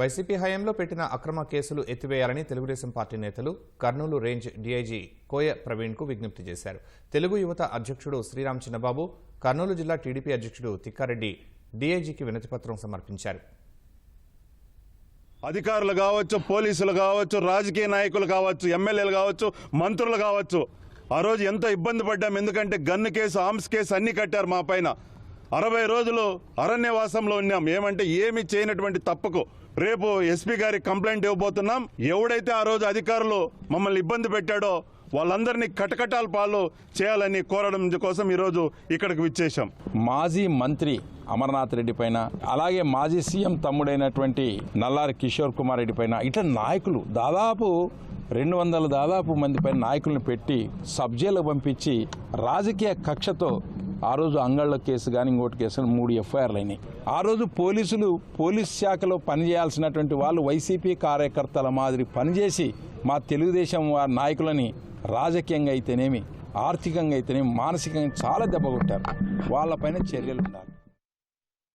YCP హయాంలో పెట్టిన అక్రమ కేసులు ఎత్తివేయాలని తెలుగుదేశం పార్టీ నేతలు కర్నూలు రేంజ్ డీఐజీ కోయ ప్రవీణ్కు విజ్ఞప్తి చేశారు. తెలుగు యువత అధ్యక్షుడు శ్రీరామ్ చిన్నబాబు కర్నూలు జిల్లా టీడీపీ అధ్యక్షుడు తిక్కారెడ్డి డీఐజీకి వినతిపత్రం సమర్పించారు. అధికారులు కావచ్చు పోలీసులు కావచ్చు రాజకీయ నాయకులు కావచ్చు ఎమ్మెల్యేలు కావచ్చు మంత్రులు కావచ్చు ఆ రోజు ఎంతో ఇబ్బంది పడ్డాం ఎందుకంటే గన్ను కేసు ఆర్మ్స్ కేసు అన్ని కట్టారు మా పైన. అరవై రోజులు అరణ్యవాసంలో ఉన్నాం. ఏమంటే ఏమి చేయనటువంటి తప్పుకు రేపు ఎస్పీ గారికి కంప్లైంట్ ఇవ్వబోతున్నాం. ఎవడైతే ఆ రోజు అధికారులు మమ్మల్ని ఇబ్బంది పెట్టాడో వాళ్ళందరినీ కటకటాల పాలు చేయాలని కోరడం కోసం ఈరోజు ఇక్కడికి విచ్చేశాం. మాజీ మంత్రి అమర్నాథ్ రెడ్డి పైన అలాగే మాజీ సీఎం తమ్ముడైనటువంటి నల్లారి కిషోర్ కుమార్ రెడ్డి పైన ఇట్లా నాయకులు దాదాపు రెండు వందల దాదాపు మంది పైన నాయకులను పెట్టి సబ్జీలకు పంపించి రాజకీయ కక్షతో ఆ రోజు అంగళ్ళ కేసు కానీ ఇంకోటి కేసు కానీ మూడు ఎఫ్ఐఆర్లు అయినాయి. ఆ రోజు పోలీసులు పోలీస్ శాఖలో పనిచేయాల్సినటువంటి వాళ్ళు వైసీపీ కార్యకర్తల మాదిరి పనిచేసి మా తెలుగుదేశం వారి నాయకులని రాజకీయంగా అయితేనేమి ఆర్థికంగా అయితేనేమి మానసికంగా చాలా దెబ్బ కొట్టారు. వాళ్ళపైన చర్యలు ఉండాలి